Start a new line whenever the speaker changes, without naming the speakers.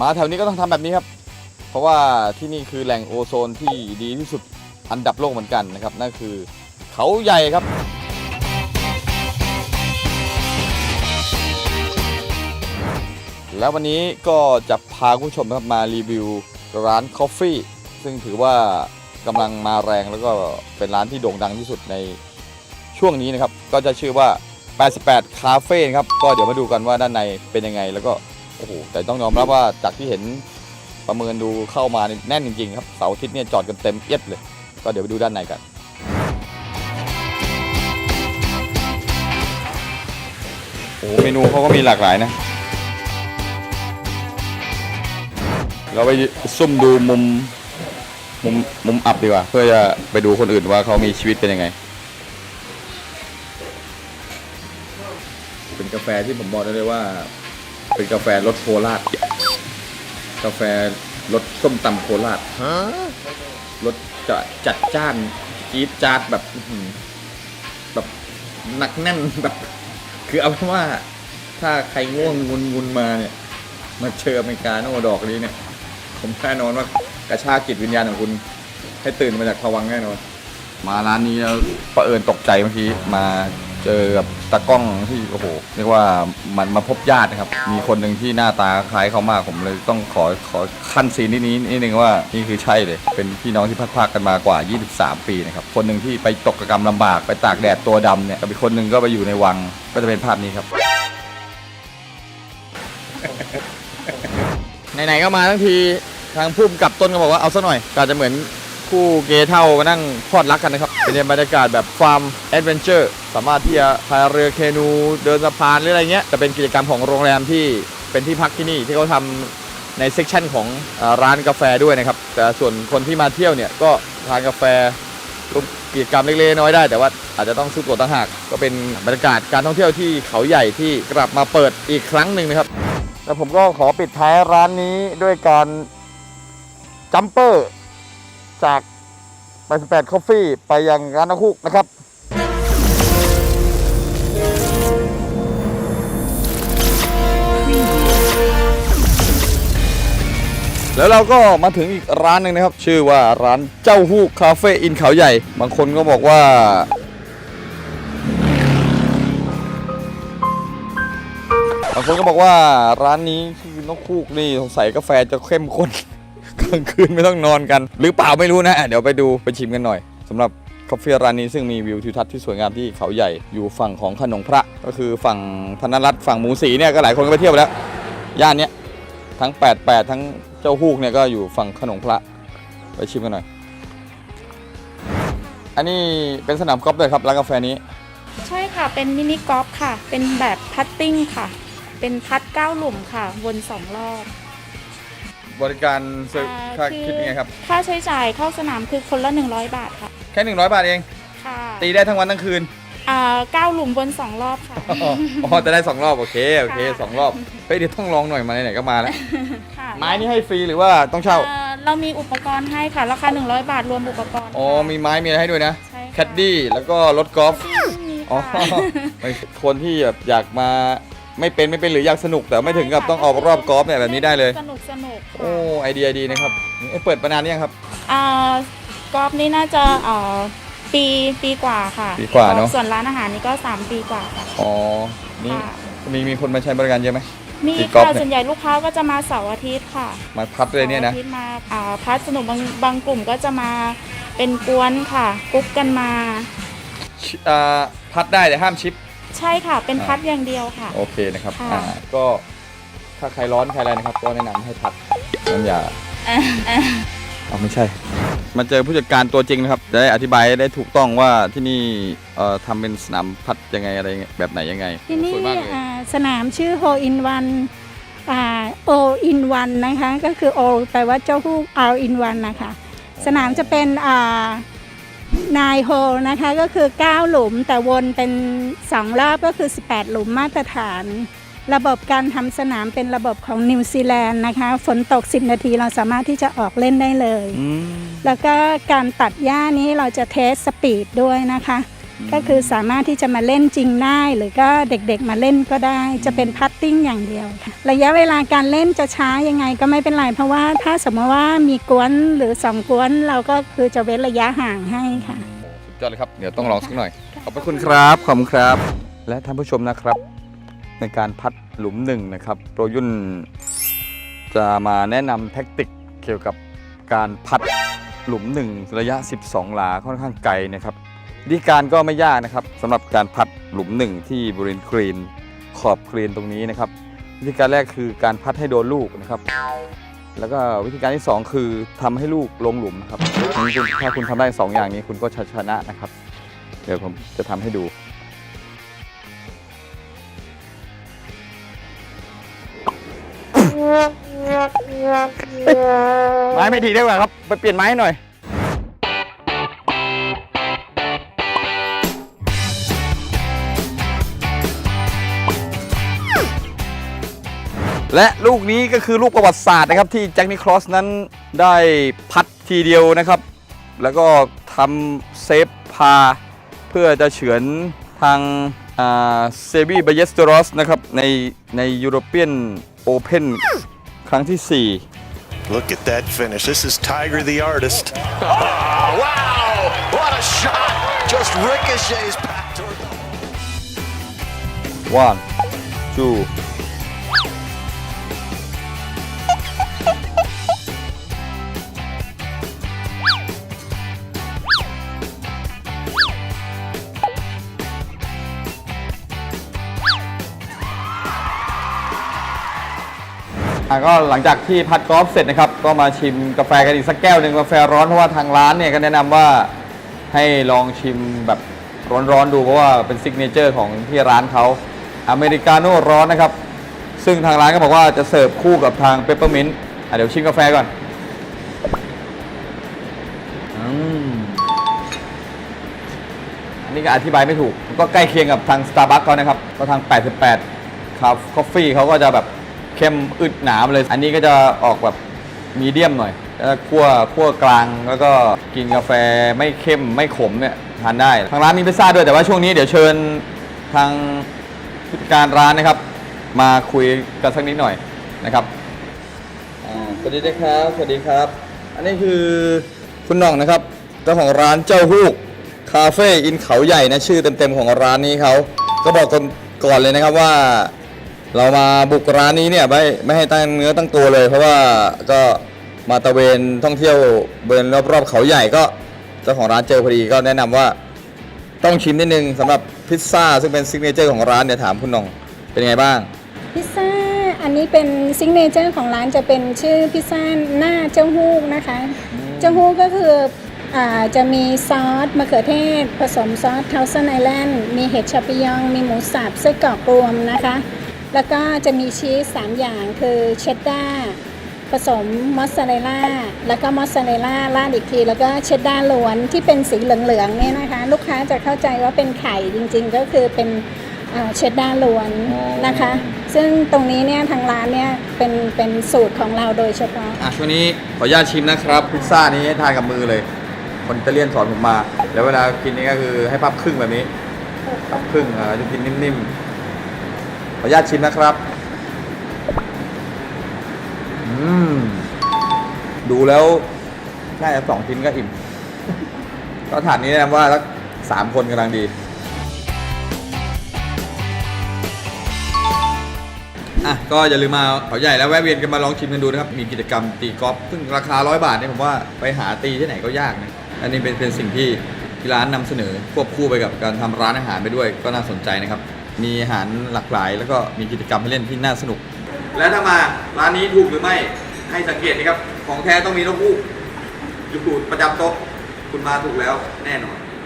มาแถวนี้ก็ต้องทำแบบนี้ครับ เพราะว่าที่นี่คือแหล่งโอโซนที่ดีที่สุดอันดับโลกเหมือนกันนะครับ นั่นคือเขาใหญ่ครับ แล้ววันนี้ก็จะพาคุณผู้ชมนะครับมารีวิวร้านคอฟฟี่ซึ่งถือว่ากำลังมาแรงแล้วก็เป็นร้านที่โด่งดังที่สุดในช่วงนี้นะครับ ก็จะชื่อว่า 88 คาเฟ่ครับ ก็เดี๋ยวมาดูกันว่าด้านในเป็นยังไงแล้วก็ โอ้โหแต่ต้องยอมรับว่าจากที่เห็นประเมินดูเข้ามาแน่นจริงๆครับเสาร์อาทิตย์เนี่ยจอดกันเต็มเอียดเลย ก็เดี๋ยวไปดูด้านในกัน โอ้โหเมนูเขาก็มีหลากหลายนะ เราไปซุ่มดูมุมมุมมุมอับดีกว่า เพื่อจะไปดูคนอื่นว่าเขามีชีวิตเป็นยังไง เป็นกาแฟที่ผมบอกได้เลยว่า เป็นกาแฟรสโคราช กาแฟรสส้มตำโคราชรสจะจัดจ้านจี๊ดจ๊าดแบบแบบหนักแน่นแบบ คือเอาเป็นว่า ถ้าใครง่วงงุนงุนมาเนี่ย มาเจออเมริกาโน่ดอกนี้เนี่ย ผมแน่นอนว่ากระชากจิตวิญญาณของคุณ ให้ตื่นมาจากภวังค์แน่นอนมาร้านนี้แล้วประเอิญตกใจเมื่อกี้มา เจอกับตากล้องที่โอ้โหเรียกว่ามันมาพบญาตินะครับ มีคนหนึ่งที่หน้าตาคล้ายเขามากผมเลยต้องขอขอขั้นซีนนิดนี้นิดนึงว่านี่คือใช่เลย เป็นพี่น้องที่พัดพากกันมากว่า 23 ปีนะครับคนหนึ่งที่ไปตกกระกรรมลำบากไปตากแดดตัวดำเนี่ยกับอีกคนหนึ่งก็ไปอยู่ในวังก็จะเป็นภาพนี้ครับ ไหนๆก็มาทั้งทีทางผู้กำกับต้นก็บอกว่าเอาซะหน่อยก็อาจจะเหมือนคู่เกย์เท่ามานั่งพอดรักกันนะครับ เป็นบรรยากาศแบบฟาร์มแอดเวนเจอร์สามารถที่จะพายเรือเคนูเดินสะพานหรืออะไรเงี้ยจะเป็นกิจกรรมของโรงแรมที่เป็นที่พักที่นี่ที่เขาทำในเซกชันของร้านกาแฟด้วยนะครับ แต่ส่วนคนที่มาเที่ยวเนี่ยก็ทานกาแฟร่วมกิจกรรมเล็กๆน้อยได้ แต่ว่าอาจจะต้องซื้อตั๋วต่างหาก ก็เป็นบรรยากาศการท่องเที่ยวที่เขาใหญ่ที่กลับมาเปิดอีกครั้งหนึ่งนะครับแล้วผมก็ขอปิดท้ายร้านนี้ด้วยการจัมเปอร์จาก 88 Coffee ไปยังร้านนักคุกนะครับแล้วเราก็มาถึงอีกร้านหนึ่งนะครับ ชื่อว่าร้านเจ้าฮูกคาเฟ่อินเขาใหญ่ บางคนก็บอกว่า บางคนก็บอกว่าร้านนี้คือนกคูกนี่สงสัยกาแฟจะเข้มข้น กลางคืนไม่ต้องนอนกัน หรือเปล่าไม่รู้นะ เดี๋ยวไปดูไปชิมกันหน่อยสำหรับกาแฟร้านนี้ซึ่งมีวิวทิวทัศน์ที่สวยงามที่เขาใหญ่อยู่ฝั่งของขนงพระ ก็คือฝั่งธนรัตน์ฝั่งหมูสีเนี่ยก็หลายคนก็ไปเที่ยวไปแล้วย่านเนี้ยทั้ง 88 ทั้งเจ้าฮูกเนี่ยก็อยู่ฝั่งขนงพระไปชิมกันหน่อย อันนี้เป็นสนามกอล์ฟด้วยครับร้านกาแฟนี้
ใช่ค่ะเป็นมินิกอล์ฟค่ะ เป็นแบบพัตติ้งค่ะ เป็นพัดเก้าหลุมค่ะ วนสองรอบ
บริการเซอร์
อ่า
ค่า
คือ
คิดยังไงครับ
ค่าใช้จ่ายเข้าสนามคือคนละ 100 บาทค่ะ
แค่ 100 บาทเอง
ค่ะ
ตีได้ทั้งวันทั้งคืน
อ่าเก้าหลุมวนสองรอบค่ะ
อ๋อจะได้สองรอบโอเคโอเค
ค่ะ
สองรอบเฮ้ยเดี๋ยวต้องลองหน่อยมาไหนๆก็มาแล้ว
ค่ะ
ไม้นี่ให้ฟรีหรือว่าต้องเช่า
อ่าเรามีอุปกรณ์ให้ค่ะ ราคา 100 บาทรวมอุปกรณ์
อ๋อ
ค่ะ
มีไม้มีอะไรให้ด้วยนะ
ใช่ะ
แคดดี้ แล้วก็รถกอล์ฟ
มี
อ๋อ
ค่ะ
ไม่คนที่แบบอยากมา ไม่เป็นไม่เป็นหรืออยากสนุกแต่ไม่ถึงกับต้องออกรอบกอล์ฟเนี่ยแบบนี้ได้เลย
สนุกสนุกค่ะ
โอ้ไอเดียดีนะครับเอ้ยเปิดมานานหรือยังครับ
อ่ากอล์ฟนี่น่าจะอ่าปีปีกว่าค่ะ
ปีกว่าเนอะ
ส่วนร้านอาหารนี่ก็ 3 ปีกว่าค่ะ
อ๋อนี่
ค่ะ
มีมีคนมาใช้บริการเยอะไหม
มี
ตีกอล์ฟ
ค่ะ
เนี่ย
ส่วนใหญ่ลูกค้าก็จะมาเสาร์อาทิตย์ค่ะ
มาพัดเลยเนี่ยนะ
สาร์อาทิตย์มาอ่าพัดสนุกบางบางกลุ่มก็จะมาเป็นกวนค่ะกรุ๊ปกันมา
ชิอ่าพัดได้แต่ห้ามชิป
ใช่ค่ะ เป็นพัดอย่างเดียวค่ะ
โอเคนะครับ
ค่ะ
อ่าก็ถ้าใครร้อนใครอะไรนะครับ ก็แนะนำให้พัดน้ำยาเอาไม่ใช่ มาเจอผู้จัดการตัวจริงนะครับจะได้อธิบายได้ถูกต้องว่าที่นี่เอ่อทำเป็นสนามพัดยังไงอะไรเงี้ยแบบไหนยังไง
ที่นี่
สวยมากเลย
อ่าสนามชื่อ Hole in One อ่า All in One นะคะ ก็คือ All แปลว่าเจ้าฮูก All in One นะคะ สนามจะเป็นอ่า นายโฮนะคะก็คือ 9 หลุมแต่วนเป็น 2 รอบก็คือ 18 หลุมมาตรฐาน ระบบการทำสนามเป็นระบบของนิวซีแลนด์นะคะ ฝนตก 10 นาทีเราสามารถที่จะออกเล่นได้เลย
อืม
แล้วก็การตัดหญ้านี้เราจะเทสสปีดด้วยนะคะ ก็คือสามารถที่จะมาเล่นจริงได้ หรือก็เด็กๆมาเล่นก็ได้ จะเป็นพัตติ้งอย่างเดียวค่ะระยะเวลาการเล่นจะช้ายังไงก็ไม่เป็นไร เพราะว่าถ้าสมมติว่ามีกวนหรือสองกวนเราก็คือจะเว้นระยะห่างให้ค่ะ
โอ้สุดยอดเลยครับ เดี๋ยวต้องลองสักหน่อย ขอบพระคุณครับขอบคุณครับ และท่านผู้ชมนะครับ ในการพัดหลุมหนึ่งนะครับโปรยุ่นจะมาแนะนำแท็กติกเกี่ยวกับการพัดหลุมหนึ่งระยะ 12 หลาค่อนข้างไกลนะครับ วิธีการก็ไม่ยากนะครับสำหรับการพัดหลุมหนึ่งที่บริเวณกรีนขอบกรีนตรงนี้นะครับวิธีการแรกคือการพัดให้โดนลูกนะครับ แล้วก็วิธีการที่ 2 คือทำให้ลูกลงหลุมนะครับอันนี้คุณถ้าคุณทำได้ 2 อย่างนี้คุณก็ชนะนะครับ เดี๋ยวผมจะทำให้ดูไม้ไม่ดีได้กว่าครับ ไปเปลี่ยนไม้ให้หน่อย และลูกนี้ก็คือลูกประวัติศาสตร์นะครับที่แจ็คนิคลอสนั้นได้พัดทีเดียวนะครับ แล้วก็ทำเซฟพา เพื่อจะเฉือนทางเซบีบ y เยสเตอรอสนะครับในในยูโรเปียนโอเพนครั้งที่ 4
Look at that finish. This is Tiger the artist. Oh, wow! What a shot! Just ricochets back toward the
one two ก็หลังจากที่พัดกอล์ฟเสร็จนะครับ ก็มาชิมกาแฟกันอีกสักแก้วหนึ่งกาแฟร้อนเพราะว่าทางร้านเนี่ยก็แนะนำว่าให้ลองชิมแบบร้อนๆดูเพราะว่าเป็นซิกเนเจอร์ของที่ร้านเขาอเมริกาโน่ร้อนนะครับ ซึ่งทางร้านก็บอกว่าจะเสิร์ฟคู่กับทางเปปเปอร์มินต์เดี๋ยวชิมกาแฟก่อนอืมอันนี้ก็อธิบายไม่ถูก ก็ใกล้เคียงกับทาง Starbucks เขานะครับก็ทาง 88 ครับคอฟฟี่เขาก็จะแบบ เข้มอึดหนามเลย อันนี้ก็จะออกแบบมีเดียมหน่อยแล้วคั่วคั่วกลางแล้วก็กินกาแฟไม่เข้มไม่ขมเนี่ยทานได้ทางร้านมีพิซซ่าด้วยแต่ว่าช่วงนี้เดี๋ยวเชิญทางผู้จัดการร้านนะครับ มาคุยกันสักนิดหน่อยนะครับสวัสดีนะครับ สวัสดีครับ อันนี้คือคุณน่องนะครับเจ้าของร้านเจ้าฮูกคาเฟ่อินเขาใหญ่นะชื่อเต็มๆของร้านนี้เขาก็บอกก่อนเลยนะครับว่า เรามาบุกร้านนี้เนี่ยไม่ไม่ให้ตั้งเนื้อตั้งตัวเลย เพราะว่าก็มาตะเวนท่องเที่ยวเบินรอบๆเขาใหญ่ก็เจ้าของร้านเจอพอดีก็แนะนำว่าต้องชิมนิดนึงสำหรับพิซซ่าซึ่งเป็นซิกเนเจอร์ของร้านเดี๋ยถามคุณหน่องเป็นไงบ้าง
พิซซ่าอันนี้เป็นซิกเนเจอร์ของร้านจะเป็นชื่อพิซซ่าหน้าเจ้าฮูกนะคะ เจ้าฮูกก็คือจะมีซอสมะเขือเทศ ผสมซอสเทาซันไอแลนด์มีเห็ดชาปิยอง มีหมูสับไส้กรอกรวมนะคะ แล้วก็จะมีชีส3อย่างคือเชดดาร์ผสมมอสซาเรลล่าแล้วก็มอสซาเรลล่าราดอีกที แล้วก็เชดดาร์ล้วนที่เป็นสีเหลืองๆเนี่ยนะคะ ลูกค้าจะเข้าใจว่าเป็นไข่จริงๆ ก็คือเป็นเชดดาร์ล้วนนะคะ ซึ่งตรงนี้เนี่ยทางร้านเนี่ยเป็นเป็นสูตรของเราโดยเฉพาะ
อะช่วงนี้ขออนุญาตชิมนะครับพิซซ่านี้ให้ทานกับมือเลย คนอิตาเลียนสอนผมมา แล้วเวลากินนี่ก็คือให้พับครึ่งแบบนี้พับครึ่งอ่าจะกินนิ่มๆ ขออนุญาตชิมนะครับ อืม ดูแล้วน่าจะสองชิ้นก็อิ่ม ก็ถาดนี้แนะนำว่าสักสามคนกำลังดี อะ ก็อย่าลืมมาเขาใหญ่แล้วแวะเวียนกันมาลองชิมกันดูนะครับ มีกิจกรรมตีกอล์ฟซึ่งราคาร้อยบาทเนี่ยผมว่าไปหาตีที่ไหนก็ยากนะ อันนี้เป็นเป็นสิ่งที่ที่ร้านนำเสนอควบคู่ไปกับการทำร้านอาหารไปด้วยก็น่าสนใจนะครับ มีอาหารหลากหลาย แล้วก็มีกิจกรรมให้เล่นที่น่าสนุก และถ้ามาร้านนี้ถูกหรือไม่ให้สังเกตนะครับ ของแท้ต้องมีนกฮูกอยู่ประจำโต๊ะคุณมาถูกแล้วแน่นอน